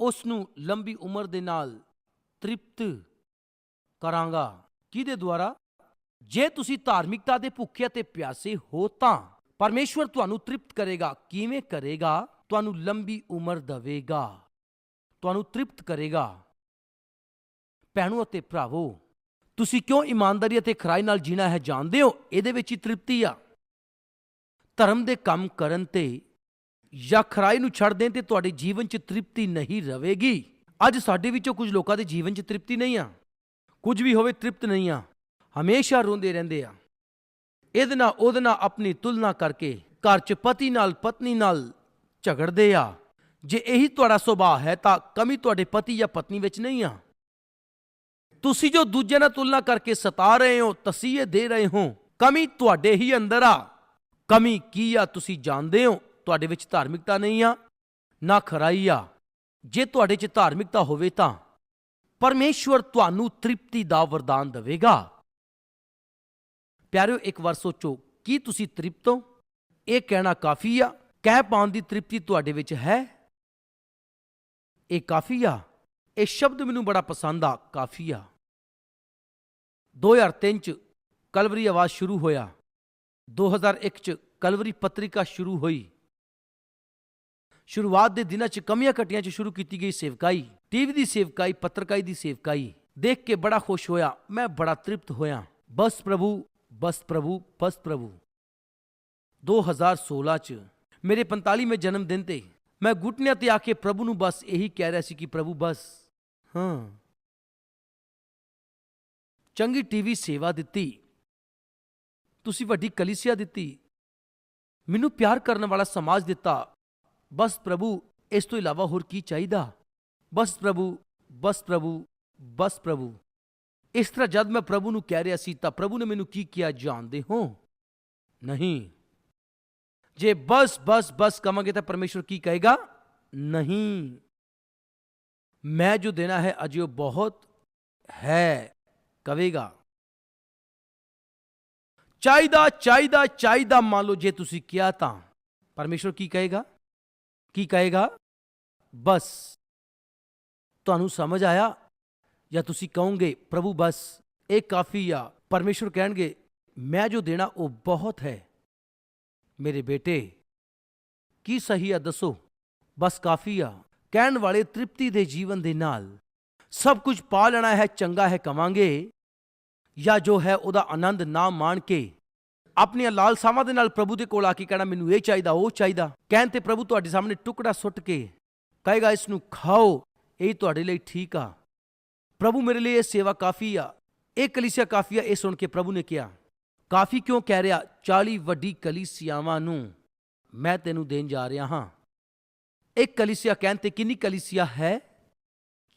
ਉਸ ਨੂੰ ਲੰਬੀ ਉਮਰ ਦੇ ਨਾਲ ਤ੍ਰਿਪਤ ਕਰਾਂਗਾ। ਕਿਹਦੇ ਦੁਆਰਾ? ਜੇ ਤੁਸੀਂ ਧਾਰਮਿਕਤਾ ਦੇ ਭੁੱਖੇ ਤੇ ਪਿਆਸੇ ਹੋ ਤਾਂ ਪਰਮੇਸ਼ਵਰ ਤੁਹਾਨੂੰ ਤ੍ਰਿਪਤ ਕਰੇਗਾ। ਕਿਵੇਂ ਕਰੇਗਾ? ਤੁਹਾਨੂੰ ਲੰਬੀ ਉਮਰ ਦੇਵੇਗਾ। ਤੁਹਾਨੂੰ ਤ੍ਰਿਪਤ ਕਰੇਗਾ। ਭੈਣੋ ਅਤੇ ਭਰਾਵੋ, ਤੁਸੀਂ ਕਿਉਂ ਇਮਾਨਦਾਰੀ ਅਤੇ ਖਰਾਈ ਨਾਲ ਜੀਣਾ ਹੈ ਜਾਣਦੇ ਹੋ? ਇਹਦੇ ਵਿੱਚ ਹੀ ਤ੍ਰਿਪਤੀ ਆ। ਧਰਮ ਦੇ ਕੰਮ ਕਰਨ ਤੇ ਜਾਂ ਖਰਾਈ ਨੂੰ ਛੱਡ ਦੇਣ ਤੇ ਤੁਹਾਡੇ ਜੀਵਨ 'ਚ ਤ੍ਰਿਪਤੀ ਨਹੀਂ ਰਹੇਗੀ ਅੱਜ ਸਾਡੇ ਵਿੱਚੋਂ ਕੁਝ ਲੋਕਾਂ ਦੇ ਜੀਵਨ 'ਚ ਤ੍ਰਿਪਤੀ ਨਹੀਂ ਆ। ਕੁਝ ਵੀ ਹੋਵੇ ਤ੍ਰਿਪਤ ਨਹੀਂ ਆ। ਹਮੇਸ਼ਾ ਰੋਂਦੇ ਰਹਿੰਦੇ ਆ। ਇਹਦੇ ਨਾਲ, ਉਹਦੇ ਨਾਲ ਆਪਣੀ ਤੁਲਨਾ ਕਰਕੇ ਘਰ 'ਚ ਪਤੀ ਨਾਲ, ਪਤਨੀ ਨਾਲ ਝਗੜਦੇ ਆ। ਜੇ ਇਹੀ ਤੁਹਾਡਾ ਸੁਭਾਅ ਹੈ ਤਾਂ ਕਮੀ ਤੁਹਾਡੇ ਪਤੀ ਜਾਂ ਪਤਨੀ ਵਿੱਚ ਨਹੀਂ ਆ। ਤੁਸੀਂ ਜੋ ਦੂਜੇ ਨਾਲ ਤੁਲਨਾ ਕਰਕੇ ਸਤਾ ਰਹੇ ਹੋ, ਤਸੀਹੇ ਦੇ ਰਹੇ ਹੋ, ਕਮੀ ਤੁਹਾਡੇ ਹੀ ਅੰਦਰ ਆ। ਕਮੀ ਕੀ ਆ ਤੁਸੀਂ ਜਾਣਦੇ ਹੋ? ਤੁਹਾਡੇ ਵਿੱਚ ਧਾਰਮਿਕਤਾ ਨਹੀਂ ਆ, ਨਾ ਖਰਾਈ ਆ। ਜੇ ਤੁਹਾਡੇ 'ਚ ਧਾਰਮਿਕਤਾ ਹੋਵੇ ਤਾਂ ਪਰਮੇਸ਼ਵਰ ਤੁਹਾਨੂੰ ਤ੍ਰਿਪਤੀ ਦਾ ਵਰਦਾਨ ਦੇਵੇਗਾ। ਪਿਆਰਿਓ, ਇੱਕ ਵਾਰ ਸੋਚੋ, ਕੀ ਤੁਸੀਂ ਤ੍ਰਿਪਤ ਹੋ? ਇਹ ਕਹਿਣਾ ਕਾਫੀ ਆ। ਕਹਿ ਪਾਉਣ ਦੀ ਤ੍ਰਿਪਤੀ ਤੁਹਾਡੇ ਵਿੱਚ ਹੈ? ਇਹ ਕਾਫੀ ਆ। ਇਹ ਸ਼ਬਦ ਮੈਨੂੰ ਬੜਾ ਪਸੰਦ ਆ। ਕਾਫੀ ਆ। 2003 ਚ ਕਲਵਰੀ ਆਵਾਜ਼ ਸ਼ੁਰੂ ਹੋਇਆ। 2001 ਚ ਕਲਵਰੀ ਪੱਤਰਿਕਾ ਸ਼ੁਰੂ ਹੋਈ। ਸ਼ੁਰੂਆਤ ਦੇ ਦਿਨਾਂ ਚ ਕਮੀਆਂ ਘਟੀਆਂ ਚ ਸ਼ੁਰੂ ਕੀਤੀ ਗਈ ਸੇਵਕਾਈ। ਟੀਵੀ ਦੀ ਸੇਵਕਾਈ, ਪੱਤਰਕਾਰੀ ਦੀ ਸੇਵਕਾਈ। ਦੇਖ ਕੇ ਬੜਾ ਖੁਸ਼ ਹੋਇਆ, ਮੈਂ ਬੜਾ ਤ੍ਰਿਪਤ ਹੋਇਆ। ਬਸ ਪ੍ਰਭੂ ਬਸ ਪ੍ਰਭੂ ਬਸ ਪ੍ਰਭੂ। 2016 ਚ ਮੇਰੇ 45ਵੇਂ ਜਨਮ ਦਿਨ ਤੇ ਮੈਂ ਘੁਟਨਿਆਂ ਤੇ ਆ ਕੇ ਪ੍ਰਭੂ ਨੂੰ ਬਸ ਇਹੀ ਕਹਿ ਰਿਹਾ ਸੀ ਕਿ ਪ੍ਰਭੂ ਬਸ। ਹਾਂ। ਚੰਗੀ ਟੀਵੀ ਸੇਵਾ ਦਿੱਤੀ। ਤੁਸੀਂ ਵੱਡੀ ਕਲੀਸਿਆ ਦਿੱਤੀ। ਮੈਨੂੰ ਪਿਆਰ ਕਰਨ ਵਾਲਾ ਸਮਾਜ ਦਿੱਤਾ। ਬਸ ਪ੍ਰਭੂ, ਇਸ ਤੋਂ ਇਲਾਵਾ ਹੋਰ ਕੀ ਚਾਹੀਦਾ? ਬਸ ਪ੍ਰਭੂ ਬਸ ਪ੍ਰਭੂ ਬਸ ਪ੍ਰਭੂ। ਇਸ ਤਰ੍ਹਾਂ ਜਦ ਮੈਂ ਪ੍ਰਭੂ ਨੂੰ ਕਹਿ ਰਿਹਾ ਸੀ, ਤਾਂ ਪ੍ਰਭੂ ਨੇ ਮੈਨੂੰ ਕੀ ਕਿਹਾ, ਜਾਣਦੇ ਹੋ? ਨਹੀਂ। ਜੇ ਬਸ ਬਸ ਬਸ ਕਵਾਂਗੇ ਤਾਂ ਪਰਮੇਸ਼ਵਰ ਕੀ ਕਹੇਗਾ? ਨਹੀਂ। ਮੈਂ ਜੋ ਦੇਣਾ ਹੈ, ਅਜੇ ਉਹ ਬਹੁਤ ਹੈ, ਕਵੇਗਾ। ਚਾਹੀਦਾ ਚਾਹੀਦਾ ਚਾਹੀਦਾ ਮੰਨ ਲਓ ਜੇ ਤੁਸੀਂ ਕਿਹਾ ਤਾਂ। ਪਰਮੇਸ਼ਵਰ ਕੀ ਕਹੇਗਾ? ਕੀ ਕਹੇਗਾ? ਬਸ। ਤੁਹਾਨੂੰ ਸਮਝ ਆਇਆ? ਜਾਂ ਤੁਸੀਂ ਕਹੋਗੇ, ਪ੍ਰਭੂ, ਬਸ, ਇਹ ਕਾਫੀ ਆ। ਪਰਮੇਸ਼ਵਰ ਕਹਿਣਗੇ, ਮੈਂ ਜੋ ਦੇਣਾ, ਉਹ ਬਹੁਤ ਹੈ। ਮੇਰੇ ਬੇਟੇ, ਕੀ ਸਹੀ ਆ ਦੱਸੋ? ਬਸ ਕਾਫੀ ਆ। ਕਹਿਣ ਵਾਲੇ ਤ੍ਰਿਪਤੀ ਦੇ ਜੀਵਨ ਦੇ ਨਾਲ, ਸਭ ਕੁਝ ਪਾ ਲੈਣਾ ਹੈ, ਚੰਗਾ ਹੈ ਕਵਾਂਗੇ, ਜਾਂ ਜੋ ਹੈ, ਉਹਦਾ ਆਨੰਦ ਨਾ ਮਾਣ ਕੇ ਆਪਣੀਆਂ ਲਾਲਸਾਵਾਂ ਦੇ ਨਾਲ ਪ੍ਰਭੂ ਦੇ ਕੋਲ ਆ ਕੇ ਕਹਿਣਾ, ਮੈਨੂੰ ਇਹ ਚਾਹੀਦਾ, ਉਹ ਚਾਹੀਦਾ। ਕਹਿਣ ਤੇ ਪ੍ਰਭੂ ਤੁਹਾਡੇ ਸਾਹਮਣੇ ਟੁਕੜਾ ਸੁੱਟ ਕੇ ਕਹੇਗਾ ਇਸ ਨੂੰ ਖਾਓ, ਇਹ ਤੁਹਾਡੇ ਲਈ ਠੀਕ ਆ। ਪ੍ਰਭੂ ਮੇਰੇ ਲਈ ਇਹ ਸੇਵਾ ਕਾਫੀ ਆ, ਇਹ ਕਲੀਸਿਆ ਕਾਫੀ ਆ, ਇਹ ਸੁਣ ਕੇ ਪ੍ਰਭੂ ਨੇ ਕਿਹਾ, ਕਾਫੀ ਕਿਉਂ ਕਹਿ ਰਿਹਾ? 40 ਵੱਡੀ ਕਲੀਸਿਆਵਾਂ ਨੂੰ ਮੈਂ ਤੈਨੂੰ ਦੇਣ ਜਾ ਰਿਹਾ ਹਾਂ। ਇੱਕ ਕਲੀਸਿਆ ਕਹਿਣ ਤੇ ਕਿੰਨੀ ਕਲੀਸਿਆ ਹੈ?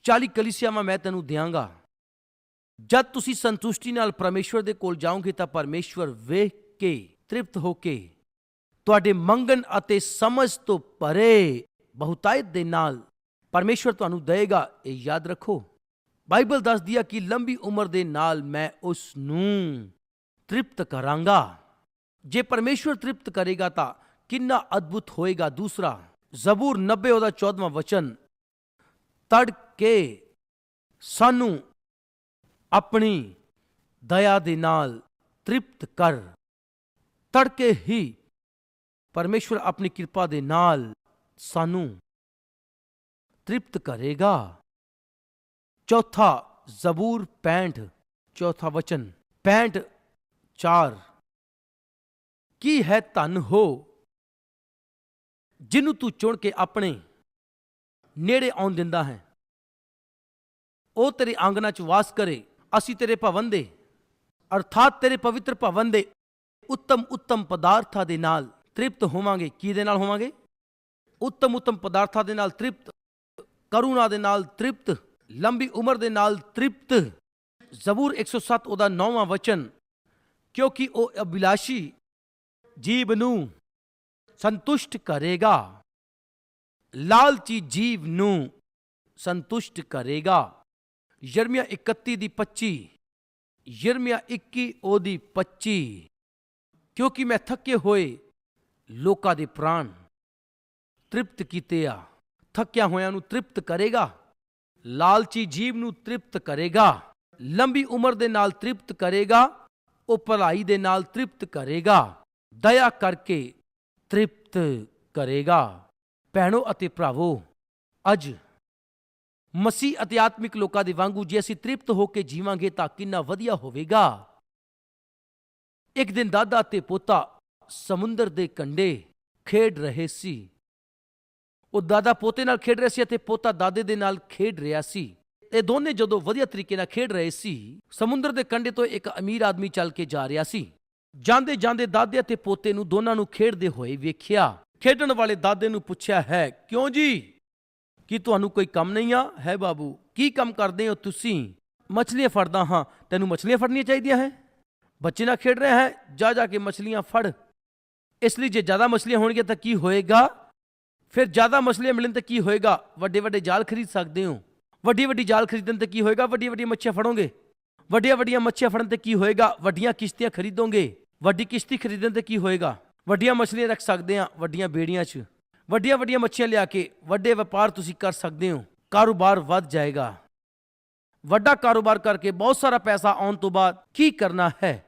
40 ਕਲੀਸਿਆਵਾਂ ਮੈਂ ਤੈਨੂੰ ਦਿਆਂਗਾ। ਜਦ ਤੁਸੀਂ ਸੰਤੁਸ਼ਟੀ ਨਾਲ ਪਰਮੇਸ਼ਵਰ ਦੇ ਕੋਲ ਜਾਓਗੇ ਤਾਂ ਪਰਮੇਸ਼ਵਰ ਵੇਖ ਕੇ, ਤ੍ਰਿਪਤ ਹੋ ਕੇ, ਤੁਹਾਡੇ ਮੰਗਣ ਅਤੇ ਸਮਝ ਤੋਂ ਪਰੇ ਬਹੁਤਾਇਤ ਦੇ ਨਾਲ ਪਰਮੇਸ਼ਵਰ ਤੁਹਾਨੂੰ ਦੇਗਾ ਇਹ ਯਾਦ ਰੱਖੋ। ਬਾਈਬਲ ਦੱਸਦੀ ਆ ਕਿ ਲੰਬੀ ਉਮਰ ਦੇ ਨਾਲ ਮੈਂ ਉਸ ਨੂੰ ਤ੍ਰਿਪਤ ਕਰਾਂਗਾ। ਜੇ ਪਰਮੇਸ਼ਵਰ ਤ੍ਰਿਪਤ ਕਰੇਗਾ ਤਾਂ ਕਿੰਨਾ ਅਦਭੁਤ ਹੋਏਗਾ। ਦੂਸਰਾ, ਜ਼ਬੂਰ 90 ਉਹਦਾ 14ਵਾਂ ਵਚਨ ਤੜ ਕੇ ਸਾਨੂੰ ਆਪਣੀ ਦਇਆ ਦੇ ਨਾਲ ਤ੍ਰਿਪਤ ਕਰ। ਤੜਕੇ ਹੀ ਪਰਮੇਸ਼ਵਰ ਆਪਣੀ ਕਿਰਪਾ ਦੇ ਨਾਲ ਸਾਨੂੰ ਤ੍ਰਿਪਤ ਕਰੇਗਾ। ਚੌਥਾ ਜ਼ਬੂਰ 65 ਚੌਥਾ ਵਚਨ 65 4 ਕੀ ਹੈ ਧਨ ਹੋ ਜਿਹਨੂੰ ਤੂੰ ਚੁਣ ਕੇ ਆਪਣੇ ਨੇੜੇ ਆਉਣ ਦਿੰਦਾ ਹੈ? ਉਹ ਤੇਰੇ ਆਂਗਣਾ 'ਚ ਵਾਸ ਕਰੇ, ਅਸੀਂ ਤੇਰੇ ਭਵਨ ਦੇ, ਅਰਥਾਤ ਤੇਰੇ ਪਵਿੱਤਰ ਭਵਨ ਦੇ ਉੱਤਮ ਉੱਤਮ ਪਦਾਰਥਾਂ ਦੇ ਨਾਲ ਤ੍ਰਿਪਤ ਹੋਵਾਂਗੇ। ਕੀ ਦੇ ਨਾਲ ਹੋਵਾਂਗੇ? ਉੱਤਮ ਉੱਤਮ ਪਦਾਰਥਾਂ ਦੇ ਨਾਲ ਤ੍ਰਿਪਤ, ਕਰੁਣਾ ਦੇ ਨਾਲ ਤ੍ਰਿਪਤ, ਲੰਬੀ ਉਮਰ ਦੇ ਨਾਲ ਤ੍ਰਿਪਤ। ਜ਼ਬੂਰ 107 ਉਹਦਾ ਨੌਵਾਂ ਵਚਨ, ਕਿਉਂਕਿ ਉਹ ਅਭਿਲਾਸ਼ੀ ਜੀਵ ਨੂੰ ਸੰਤੁਸ਼ਟ ਕਰੇਗਾ। ਲਾਲਚੀ ਜੀਵ ਨੂੰ ਸੰਤੁਸ਼ਟ ਕਰੇਗਾ। ਯਰਮੀਆ 31 ਦੀ 25 ਯਰਮੀਆ 21 ਉਹਦੀ 25 ਕਿਉਂਕਿ ਮੈਂ ਥੱਕੇ ਹੋਏ ਲੋਕਾਂ ਦੇ ਪ੍ਰਾਣ ਤ੍ਰਿਪਤ ਕੀਤੇ ਆ। ਥੱਕਿਆ ਹੋਇਆਂ ਨੂੰ ਤ੍ਰਿਪਤ ਕਰੇਗਾ। ਲਾਲਚੀ ਜੀਵ ਨੂੰ ਤ੍ਰਿਪਤ ਕਰੇਗਾ। ਲੰਬੀ ਉਮਰ ਦੇ ਨਾਲ ਤ੍ਰਿਪਤ ਕਰੇਗਾ। ਉਹ ਭਲਾਈ ਦੇ ਨਾਲ ਤ੍ਰਿਪਤ ਕਰੇਗਾ। ਦਇਆ ਕਰਕੇ ਤ੍ਰਿਪਤ ਕਰੇਗਾ। ਭੈਣੋ ਅਤੇ ਭਰਾਵੋ, ਅੱਜ ਮਸੀਹ ਅਤੇ ਆਤਮਿਕ ਲੋਕਾਂ ਦੇ ਵਾਂਗੂ ਜੇ ਅਸੀਂ ਤ੍ਰਿਪਤ ਹੋ ਕੇ ਜੀਵਾਂਗੇ ਤਾਂ ਕਿੰਨਾ ਵਧੀਆ ਹੋਵੇਗਾ। ਇੱਕ ਦਿਨ ਦਾਦਾ ਤੇ ਪੋਤਾ ਸਮੁੰਦਰ ਦੇ ਕੰਢੇ ਖੇਡ ਰਹੇ ਸੀ। ਉਹ ਦਾਦਾ ਪੋਤੇ ਨਾਲ ਖੇਡ ਰਿਹਾ ਸੀ ਅਤੇ ਪੋਤਾ ਦਾਦੇ ਦੇ ਨਾਲ ਖੇਡ ਰਿਹਾ ਸੀ। ਇਹ ਦੋਨੇ ਜਦੋਂ ਵਧੀਆ ਤਰੀਕੇ ਨਾਲ ਖੇਡ ਰਹੇ ਸੀ, ਸਮੁੰਦਰ ਦੇ ਕੰਢੇ ਤੋਂ ਇੱਕ ਅਮੀਰ ਆਦਮੀ ਚੱਲ ਕੇ ਜਾ ਰਿਹਾ ਸੀ। ਜਾਂਦੇ ਜਾਂਦੇ ਦਾਦੇ ਅਤੇ ਪੋਤੇ ਨੂੰ ਦੋਨਾਂ ਨੂੰ ਖੇਡਦੇ ਹੋਏ ਵੇਖਿਆ। ਖੇਡਣ ਵਾਲੇ ਦਾਦੇ ਨੂੰ ਪੁੱਛਿਆ, ਹੈ, ਕਿਉਂ ਜੀ? ਕੀ ਤੁਹਾਨੂੰ ਕੋਈ ਕੰਮ ਨਹੀਂ ਆ? ਹੈ ਬਾਬੂ, ਕੀ ਕੰਮ ਕਰਦੇ ਹੋ ਤੁਸੀਂ? ਮੱਛਲੀਆਂ ਫੜਦਾ ਹਾਂ, ਤੈਨੂੰ ਮਛਲੀਆਂ ਫੜਨੀਆਂ ਚਾਹੀਦੀਆਂ ਹੈ? ਬੱਚੇ ਨਾਲ ਖੇਡ ਰਿਹਾ ਹੈ, ਜਾ ਜਾ ਕੇ ਮਛਲੀਆਂ ਫੜ। ਇਸ ਲਈ ਜੇ ਜ਼ਿਆਦਾ ਮਛਲੀਆਂ ਹੋਣਗੀਆਂ ਤਾਂ ਕੀ ਹੋਏਗਾ? ਫਿਰ ਜ਼ਿਆਦਾ ਮਛਲੀਆਂ ਮਿਲਣ ਤੇ ਕੀ ਹੋਏਗਾ? ਵੱਡੇ ਵੱਡੇ ਜਾਲ ਖਰੀਦ ਸਕਦੇ ਹੋ। ਵੱਡੀ ਵੱਡੀ ਜਾਲ ਖਰੀਦਣ ਤੇ ਕੀ ਹੋਏਗਾ? ਵੱਡੀਆਂ ਵੱਡੀਆਂ ਮੱਛੀਆਂ ਫੜੋਗੇ। ਵੱਡੀਆਂ ਵੱਡੀਆਂ ਮੱਛੀਆਂ ਫੜਨ ਤੇ ਕੀ ਹੋਏਗਾ? ਵੱਡੀਆਂ ਕਿਸ਼ਤੀਆਂ ਖਰੀਦੋਗੇ। ਵੱਡੀ ਕਿਸ਼ਤੀ ਖਰੀਦਣ ਤੇ ਕੀ ਹੋਏਗਾ? ਵੱਡੀਆਂ ਮਛਲੀਆਂ ਰੱਖ ਸਕਦੇ ਆ ਵੱਡੀਆਂ ਬੇੜੀਆਂ 'ਚ। ਵੱਡੀਆਂ ਵੱਡੀਆਂ ਮੱਛੀਆਂ ਲਿਆ ਕੇ ਵੱਡੇ ਵਪਾਰ ਤੁਸੀਂ ਕਰ ਸਕਦੇ ਹੋ। ਕਾਰੋਬਾਰ ਵੱਧ ਜਾਏਗਾ। ਵੱਡਾ ਕਾਰੋਬਾਰ ਕਰਕੇ ਬਹੁਤ ਸਾਰਾ ਪੈਸਾ ਆਉਣ ਤੋਂ ਬਾਅਦ ਕੀ ਕਰਨਾ ਹੈ?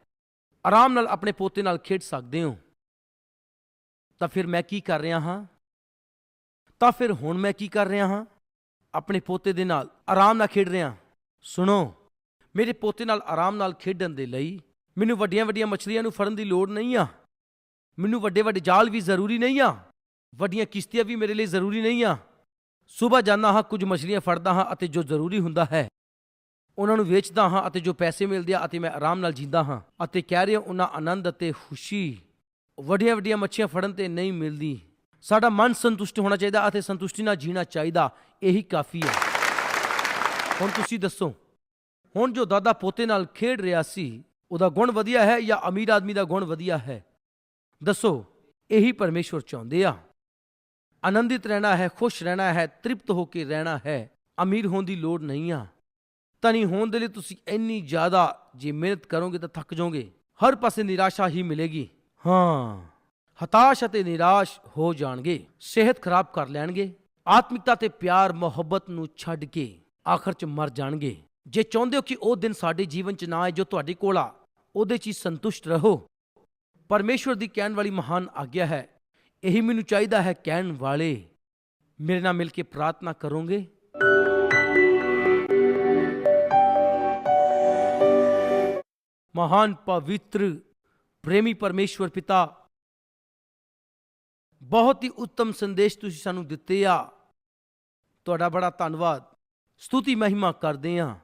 ਆਰਾਮ ਨਾਲ ਆਪਣੇ ਪੋਤੇ ਨਾਲ ਖੇਡ ਸਕਦੇ ਹੋ। ਤਾਂ ਫਿਰ ਮੈਂ ਕੀ ਕਰ ਰਿਹਾ ਹਾਂ? ਤਾਂ ਫਿਰ ਹੁਣ ਮੈਂ ਕੀ ਕਰ ਰਿਹਾ ਹਾਂ? ਆਪਣੇ ਪੋਤੇ ਦੇ ਨਾਲ ਆਰਾਮ ਨਾਲ ਖੇਡ ਰਿਹਾ। ਸੁਣੋ, ਮੇਰੇ ਪੋਤੇ ਨਾਲ ਆਰਾਮ ਨਾਲ ਖੇਡਣ ਦੇ ਲਈ ਮੈਨੂੰ ਵੱਡੀਆਂ ਵੱਡੀਆਂ ਮੱਛਲੀਆਂ ਨੂੰ ਫੜਨ ਦੀ ਲੋੜ ਨਹੀਂ ਆ। ਮੈਨੂੰ ਵੱਡੇ ਵੱਡੇ ਜਾਲ ਵੀ ਜ਼ਰੂਰੀ ਨਹੀਂ ਆ। ਵੱਡੀਆਂ ਕਿਸ਼ਤੀਆਂ ਵੀ ਮੇਰੇ ਲਈ ਜ਼ਰੂਰੀ ਨਹੀਂ ਆ। ਸਵੇਰ ਜਾਂਦਾ ਹਾਂ, ਕੁਝ ਮਛਲੀਆਂ ਫੜਦਾ ਹਾਂ ਅਤੇ ਜੋ ਜ਼ਰੂਰੀ ਹੁੰਦਾ ਹੈ ਉਹਨਾਂ ਨੂੰ ਵੇਚਦਾ ਹਾਂ ਅਤੇ ਜੋ ਪੈਸੇ ਮਿਲਦੇ ਆ ਅਤੇ ਮੈਂ ਆਰਾਮ ਨਾਲ ਜੀਂਦਾ ਹਾਂ। ਅਤੇ ਕਹਿ ਰਿਹਾ ਉਹਨਾਂ ਆਨੰਦ ਅਤੇ ਖੁਸ਼ੀ ਵੱਡੀਆਂ ਵੱਡੀਆਂ ਮੱਛੀਆਂ ਫੜਨ ਤੇ ਨਹੀਂ ਮਿਲਦੀ। ਸਾਡਾ ਮਨ ਸੰਤੁਸ਼ਟ ਹੋਣਾ ਚਾਹੀਦਾ ਅਤੇ ਸੰਤੁਸ਼ਟੀ ਨਾਲ ਜੀਣਾ ਚਾਹੀਦਾ। ਇਹੀ ਕਾਫੀ ਹੈ। ਹੁਣ ਤੁਸੀਂ ਦੱਸੋ, ਹੁਣ ਜੋ ਦਾਦਾ ਪੋਤੇ ਨਾਲ ਖੇਡ ਰਿਹਾ ਸੀ, ਉਹਦਾ ਗੁਣ ਵਧੀਆ ਹੈ ਜਾਂ ਅਮੀਰ ਆਦਮੀ ਦਾ ਗੁਣ ਵਧੀਆ ਹੈ? ਦੱਸੋ, ਇਹੀ ਪਰਮੇਸ਼ਵਰ ਚਾਹੁੰਦੇ ਆ। ਆਨੰਦਿਤ ਰਹਿਣਾ ਹੈ, ਖੁਸ਼ ਰਹਿਣਾ ਹੈ, ਤ੍ਰਿਪਤ ਹੋ ਕੇ ਰਹਿਣਾ ਹੈ। ਅਮੀਰ ਹੋਣ ਦੀ ਲੋੜ ਨਹੀਂ ਆ। ਧਨੀ ਹੋਣ ਦੇ ਲਈ ਤੁਸੀਂ ਇੰਨੀ ਜ਼ਿਆਦਾ ਜੇ ਮਿਹਨਤ ਕਰੋਗੇ ਤਾਂ ਥੱਕ ਜਾਓਗੇ। ਹਰ ਪਾਸੇ ਨਿਰਾਸ਼ਾ ਹੀ ਮਿਲੇਗੀ। ਹਾਂ, ਹਤਾਸ਼ ਅਤੇ ਨਿਰਾਸ਼ ਹੋ ਜਾਣਗੇ। ਸਿਹਤ ਖਰਾਬ ਕਰ ਲੈਣਗੇ। ਆਤਮਿਕਤਾ ਤੇ ਪਿਆਰ, ਮੁਹੱਬਤ ਨੂੰ ਛੱਡ ਕੇ ਆਖਰ 'ਚ ਮਰ ਜਾਣਗੇ। ਜੇ ਚਾਹੁੰਦੇ ਹੋ ਕਿ ਉਹ ਦਿਨ ਸਾਡੇ ਜੀਵਨ 'ਚ ਨਾ ਆਏ ਜੋ ਤੁਹਾਡੇ ਕੋਲ ਆ, ਉਹਦੇ 'ਚ ਹੀ ਸੰਤੁਸ਼ਟ ਰਹੋ। ਪਰਮੇਸ਼ਵਰ ਦੀ ਕਹਿਣ ਵਾਲੀ ਮਹਾਨ ਆਗਿਆ ਹੈ, ਇਹੀ ਮੈਨੂੰ ਚਾਹੀਦਾ ਹੈ ਕਹਿਣ ਵਾਲੇ। ਮੇਰੇ ਨਾਲ ਮਿਲ ਕੇ ਪ੍ਰਾਰਥਨਾ ਕਰੋਗੇ। ਮਹਾਨ ਪਵਿੱਤਰ, ਪ੍ਰੇਮੀ ਪਰਮੇਸ਼ਵਰ ਪਿਤਾ। ਬਹੁਤ ਹੀ ਉੱਤਮ ਸੰਦੇਸ਼ ਤੁਸੀਂ ਸਾਨੂੰ ਦਿੱਤੇ ਆ। ਤੁਹਾਡਾ ਬੜਾ ਧੰਨਵਾਦ। ਸਤੁਤੀ ਮਹਿਮਾ ਕਰਦੇ ਆ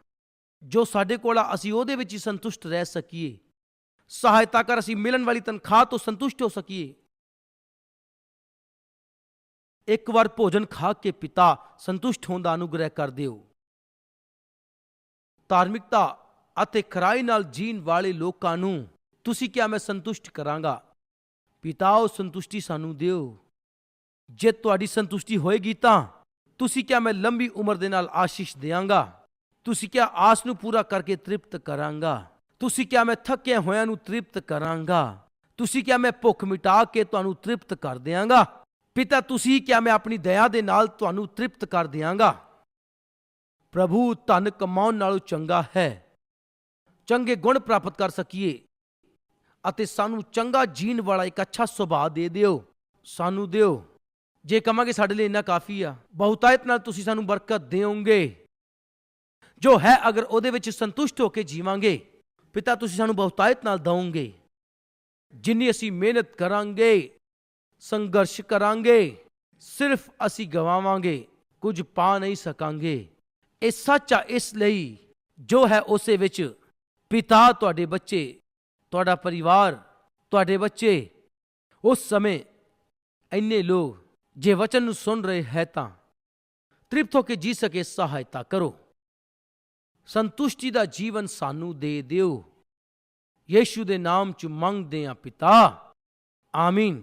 ਜੋ ਸਾਡੇ ਕੋਲ ਆ, ਅਸੀਂ ਉਹਦੇ ਵਿੱਚ ਹੀ ਸੰਤੁਸ਼ਟ ਰਹਿ ਸਕੀਏ। ਸਹਾਇਤਾ ਕਰ ਅਸੀਂ ਮਿਲਣ ਵਾਲੀ ਤਨਖਾਹ ਤੋਂ ਸੰਤੁਸ਼ਟ ਹੋ ਸਕੀਏ। ਇੱਕ ਵਾਰ ਭੋਜਨ ਖਾ ਕੇ ਪਿਤਾ ਸੰਤੁਸ਼ਟ ਹੋਣ ਦਾ ਅਨੁਗ੍ਰਹਿ ਕਰ ਦਿਓ। ਧਾਰਮਿਕਤਾ ਅਤੇ ਖਰਾਈ ਨਾਲ ਜੀਣ ਵਾਲੇ ਲੋਕਾਂ ਨੂੰ ਤੁਸੀਂ ਕਿਹਾ ਮੈਂ ਸੰਤੁਸ਼ਟ ਕਰਾਂਗਾ। ਪਿਤਾ ਉਹ ਸੰਤੁਸ਼ਟੀ ਸਾਨੂੰ ਦਿਓ। ਜੇ ਤੁਹਾਡੀ ਸੰਤੁਸ਼ਟੀ ਹੋਏਗੀ ਤਾਂ ਤੁਸੀਂ ਕਿਹਾ ਮੈਂ ਲੰਬੀ ਉਮਰ ਦੇ ਨਾਲ ਆਸ਼ੀਸ਼ ਦੇਵਾਂਗਾ ਤੁਸੀਂ ਕਿਹਾ ਆਸ ਨੂੰ ਪੂਰਾ ਕਰਕੇ ਤ੍ਰਿਪਤ ਕਰਾਂਗਾ। ਤੁਸੀਂ ਕਿਹਾ ਮੈਂ ਥੱਕਿਆ ਹੋਇਆਂ ਨੂੰ ਤ੍ਰਿਪਤ ਕਰਾਂਗਾ। ਤੁਸੀਂ ਕਿਹਾ ਮੈਂ ਭੁੱਖ ਮਿਟਾ ਕੇ ਤੁਹਾਨੂੰ ਤ੍ਰਿਪਤ ਕਰ ਦਿਆਂਗਾ। ਪਿਤਾ, ਤੁਸੀਂ ਕਿਹਾ ਮੈਂ ਆਪਣੀ ਦਇਆ ਦੇ ਨਾਲ ਤੁਹਾਨੂੰ ਤ੍ਰਿਪਤ ਕਰ ਦਿਆਂਗਾ। ਪ੍ਰਭੂ, ਧਨ ਕਮਾਉਣ ਨਾਲੋਂ ਚੰਗਾ ਹੈ। ਚੰਗੇ ਗੁਣ ਪ੍ਰਾਪਤ ਕਰ ਸਕੀਏ ਅਤੇ ਸਾਨੂੰ ਚੰਗਾ ਜੀਣ ਵਾਲਾ ਇੱਕ ਅੱਛਾ ਸੁਭਾਅ ਦੇ ਦਿਓ। ਸਾਨੂੰ ਦਿਓ। ਜੇ ਕਹਾਂਗੇ ਸਾਡੇ ਲਈ ਇੰਨਾ ਕਾਫੀ ਆ, ਬਹੁਤਾਇਤ ਨਾਲ ਤੁਸੀਂ ਸਾਨੂੰ ਬਰਕਤ ਦਿਓਗੇ। ਜੋ ਹੈ ਅਗਰ ਉਹਦੇ ਵਿੱਚ ਸੰਤੁਸ਼ਟ ਹੋ ਕੇ ਜੀਵਾਂਗੇ, ਪਿਤਾ ਤੁਸੀਂ ਸਾਨੂੰ ਬਹੁਤਾਇਤ ਨਾਲ ਦਵੋਗੇ ਜਿੰਨੀ ਅਸੀਂ ਮਿਹਨਤ ਕਰਾਂਗੇ, ਸੰਘਰਸ਼ ਕਰਾਂਗੇ, ਸਿਰਫ ਅਸੀਂ ਗਵਾਵਾਂਗੇ, ਕੁਝ ਪਾ ਨਹੀਂ ਸਕਾਂਗੇ। ਇਹ ਸੱਚ ਆ ਇਸ ਲਈ ਜੋ ਹੈ ਉਸੇ ਵਿੱਚ ਪਿਤਾ ਤੁਹਾਡੇ ਬੱਚੇ, ਤੁਹਾਡਾ ਪਰਿਵਾਰ, ਤੁਹਾਡੇ ਬੱਚੇ, ਉਸ ਸਮੇਂ ਇੰਨੇ ਲੋਕ ਜੇ ਵਚਨ ਨੂੰ ਸੁਣ ਰਹੇ ਹੈ ਤਾਂ ਤ੍ਰਿਪਤ ਹੋ ਕੇ ਜੀ ਸਕੇ ਸਹਾਇਤਾ ਕਰੋ। ਸੰਤੁਸ਼ਟੀ ਦਾ ਜੀਵਨ ਸਾਨੂੰ ਦੇ ਦਿਓ। ਯੀਸ਼ੂ ਦੇ ਨਾਮ ਚ ਮੰਗਦੇ ਆ ਪਿਤਾ। ਆਮੀਨ।